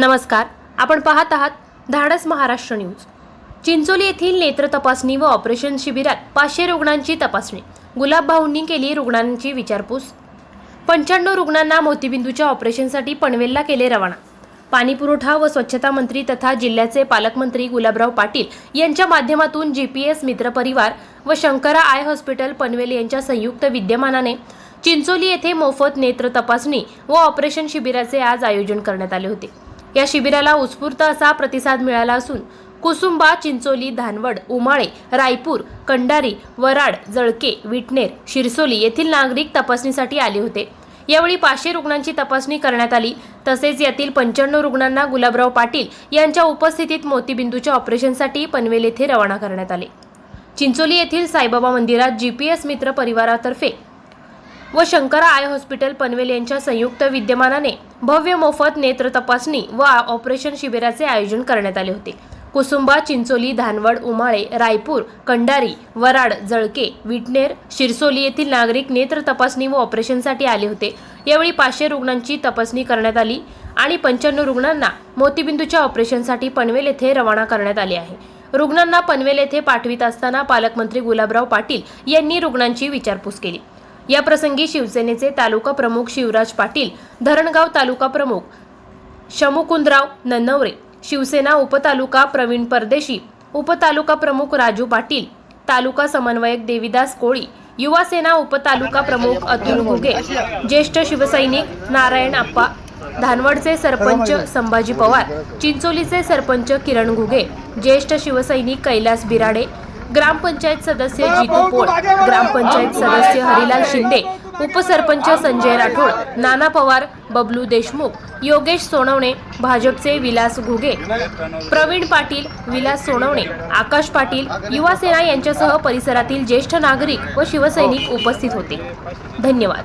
नमस्कार. आपण पाहत आहात धाडस महाराष्ट्र न्यूज. चिंचोली येथील नेत्र तपासणी व ऑपरेशन शिबिरात पाचशे रुग्णांची तपासणी. गुलाबभाऊंनी केली रुग्णांची विचारपूस. पंच्याण्णव रुग्णांना मोतीबिंदूच्या ऑपरेशनसाठी पनवेलला केले रवाना. पाणी पुरवठा व स्वच्छता मंत्री तथा जिल्ह्याचे पालकमंत्री गुलाबराव पाटील यांच्या माध्यमातून जी पी एस मित्रपरिवार व शंकरा आय हॉस्पिटल पनवेल यांच्या संयुक्त विद्यमानाने चिंचोली येथे मोफत नेत्र तपासणी व ऑपरेशन शिबिराचे आज आयोजन करण्यात आले होते. या शिबिराला उत्स्फूर्त असा प्रतिसाद मिळाला असून कुसुंबा चिंचोली धानवड उमाळे रायपूर कंडारी वराड जळके विटनेर शिरसोली येथील नागरिक तपासणीसाठी आले होते. यावेळी पाचशे रुग्णांची तपासणी करण्यात आली. तसेच यातील पंच्याण्णव रुग्णांना गुलाबराव पाटील यांच्या उपस्थितीत मोतीबिंदूच्या ऑपरेशनसाठी पनवेल येथे रवाना करण्यात आले. चिंचोली येथील साईबाबा मंदिरात जीपीएस मित्र परिवारातर्फे व शंकरा आय हॉस्पिटल पनवेल यांच्या संयुक्त विद्यमानाने भव्य मोफत नेत्र तपासणी व ऑपरेशन शिबिराचे आयोजन करण्यात आले होते. कुसुंबा चिंचोली धानवड उमाळे रायपूर कंडारी वराड जळके विटनेर शिरसोली येथील नागरिक नेत्र तपासणी व ऑपरेशनसाठी आले होते. यावेळी पाचशे रुग्णांची तपासणी करण्यात आली आणि पंच्याण्णव रुग्णांना मोतीबिंदूच्या ऑपरेशनसाठी पनवेल येथे रवाना करण्यात आले आहे. रुग्णांना पनवेल येथे पाठवित असताना पालकमंत्री गुलाबराव पाटील यांनी रुग्णांची विचारपूस केली. या प्रसंगी शिवसेनेचे तालुका प्रमुख शिवराज पाटील धरणगाव तालुका प्रमुख शमुकुंदराव नन्नवरे शिवसेना उपतालुका प्रवीण परदेशी उपतालुका प्रमुख राजू पाटील तालुका समन्वयक देविदास कोळी युवा सेना उपतालुका प्रमुख अतुल घुगे ज्येष्ठ शिवसैनिक नारायण आप्पा धानवडचे सरपंच संभाजी पवार चिंचोलीचे सरपंच किरण घुगे ज्येष्ठ शिवसैनिक कैलास बिराडे ग्रामपंचायत सदस्य जितू पोळ ग्रामपंचायत सदस्य हरिलाल शिंदे उपसरपंच संजय राठोड नाना पवार बबलू देशमुख योगेश सोनवणे भाजपचे विलास घुगे प्रवीण पाटील विलास सोनवणे आकाश पाटील युवा सेना यांच्यासह परिसरातील ज्येष्ठ नागरिक व शिवसैनिक उपस्थित होते. धन्यवाद.